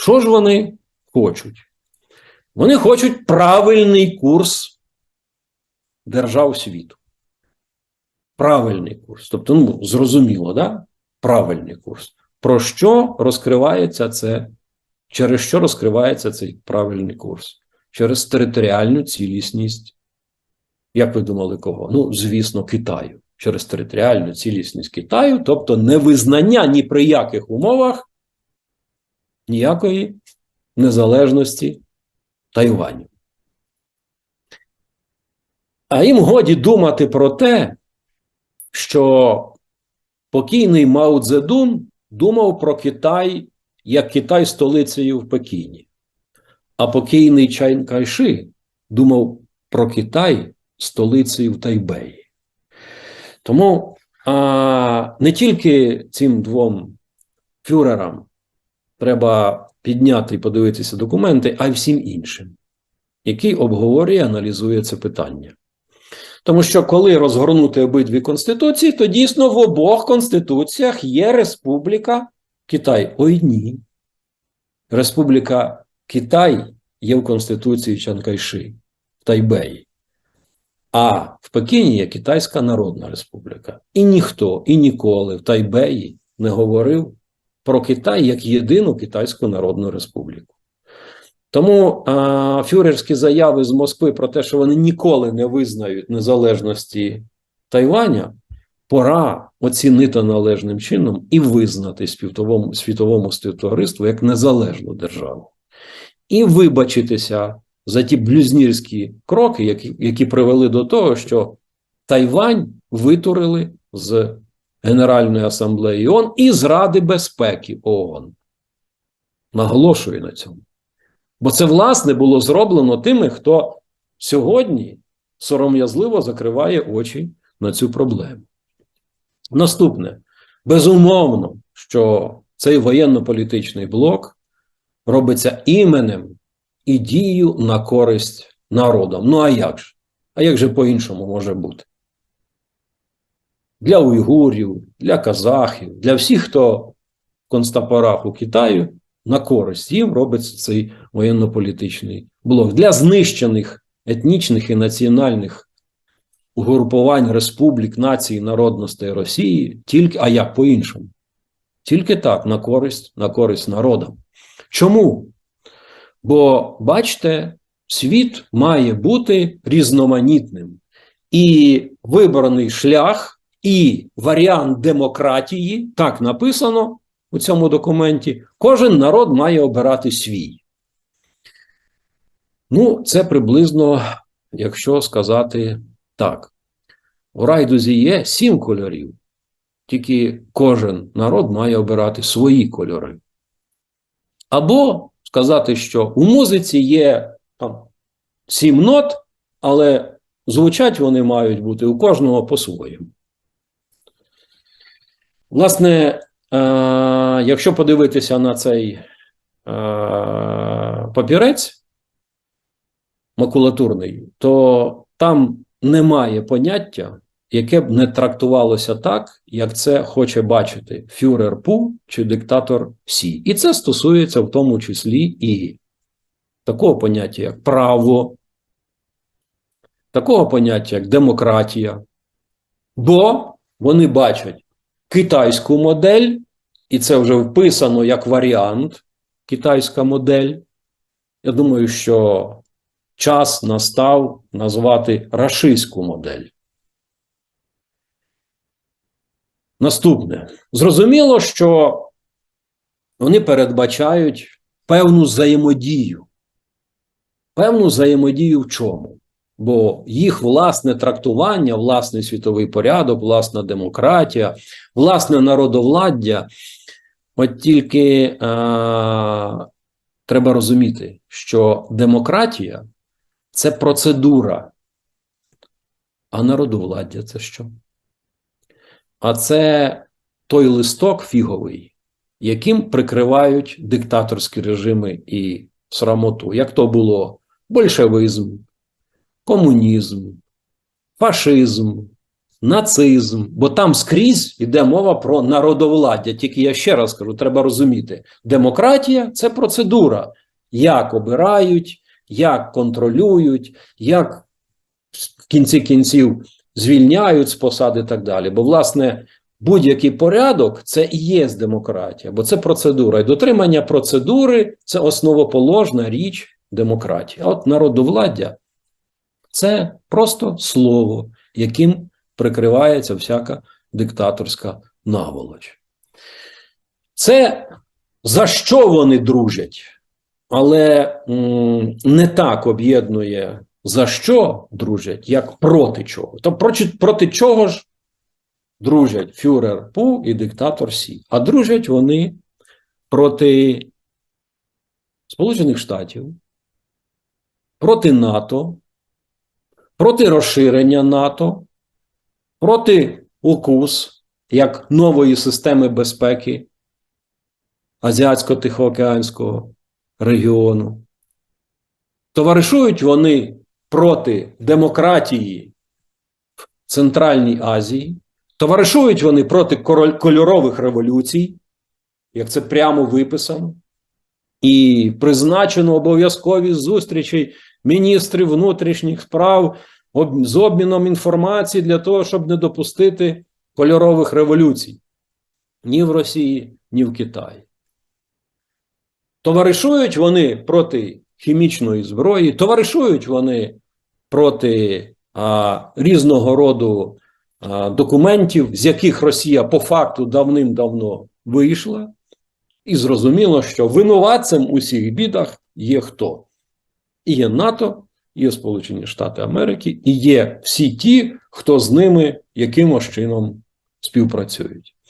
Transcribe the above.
Що ж вони хочуть? Вони хочуть правильний курс держав світу. Правильний курс. Тобто, ну, зрозуміло, да? правильний курс. Про що розкривається це? Через що розкривається цей правильний курс? Через територіальну цілісність. Як ви думали, кого? Ну, звісно, Китаю. Через територіальну цілісність Китаю, тобто невизнання ні при яких умовах ніякої незалежності Тайваню. А їм годі думати про те, що покійний Мао Цзедун думав про Китай як Китай столицею в Пекіні, а покійний Чайн Кайши думав про Китай столицею в Тайбеї. Тому а, не тільки цим двом фюрерам треба підняти і подивитися документи, а й всім іншим, які обговорює аналізує це питання. Тому що коли розгорнути обидві конституції, то дійсно в обох конституціях є Республіка Китай. Ой ні. Республіка Китай є в Конституції Чанкайши в Тайбеї. А в Пекіні є Китайська Народна Республіка. І ніхто і ніколи в Тайбеї не говорив про Китай як єдину Китайську Народну Республіку. Тому а, фюрерські заяви з Москви про те, що вони ніколи не визнають незалежності Тайваня, пора оцінити належним чином і визнати світовому, світовому співтовариству як незалежну державу. І вибачитися за ті блюзнірські кроки, які, які привели до того, що Тайвань витурили з Генеральної асамблеї ООН і з Ради безпеки ООН. Наголошую на цьому. Бо це, власне, було зроблено тими, хто сьогодні сором'язливо закриває очі на цю проблему. Наступне, безумовно, що цей воєнно-політичний блок робиться іменем і дією на користь народам. Ну, а як же? А як же по-іншому може бути? Для уйгурів, для казахів, для всіх, хто в концтаборах у Китаю на користь їм робиться цей воєнно-політичний блок. Для знищених етнічних і національних угрупувань республік, націй, народностей Росії, тільки, а як по-іншому? Тільки так, на користь, на користь народам. Чому? Бо бачите, світ має бути різноманітним. І вибраний шлях, і варіант демократії, так написано у цьому документі, кожен народ має обирати свій. Ну, це приблизно, якщо сказати так, у райдузі є сім кольорів, тільки кожен народ має обирати свої кольори. Або сказати, що у музиці є там сім нот, але звучать вони мають бути у кожного по-своєму. Власне, е, якщо подивитися на цей е, папірець макулатурний, то там немає поняття, яке б не трактувалося так, як це хоче бачити фюрер Пу чи диктатор Сі. І це стосується в тому числі і такого поняття, як право, такого поняття, як демократія. Бо вони бачать китайську модель, і це вже вписано як варіант китайська модель. Я думаю, що час настав назвати рашистську модель. Наступне. Зрозуміло, що вони передбачають певну взаємодію. Певну взаємодію в чому? Бо їх власне трактування, власний світовий порядок, власна демократія, власне народовладдя. От тільки е, треба розуміти, що демократія це процедура, а народовладдя це що? А це той листок фіговий, яким прикривають диктаторські режими і срамоту. Як то було большевизм, комунізм, фашизм, нацизм, бо там скрізь йде мова про народовладдя. Тільки я ще раз кажу, треба розуміти: демократія це процедура, як обирають, як контролюють, як в кінці кінців звільняють з посад і так далі. Бо, власне, будь-який порядок це і є демократія, бо це процедура. І дотримання процедури це основоположна річ демократії. А от народовладдя це просто слово, яким прикривається всяка диктаторська наволоч. Це за що вони дружать, але не так об'єднує за що дружать, як проти чого. То проти, проти чого ж дружать фюрер Пу і диктатор Сі? А дружать вони проти Сполучених Штатів, проти НАТО, проти розширення НАТО, проти УКУС як нової системи безпеки Азіатсько-Тихоокеанського регіону. Товаришують вони проти демократії в Центральній Азії, товаришують вони проти кольорових революцій, як це прямо виписано, і призначено обов'язкові зустрічі міністрів внутрішніх справ з обміном інформації для того, щоб не допустити кольорових революцій ні в Росії, ні в Китаї. Товаришують вони проти хімічної зброї, товаришують вони проти а, різного роду а, документів, з яких Росія по факту давним-давно вийшла, і зрозуміло, що винуватцем у всіх бідах є хто? І є НАТО, є Сполучені Штати Америки, і є всі ті, хто з ними якимось чином співпрацюють.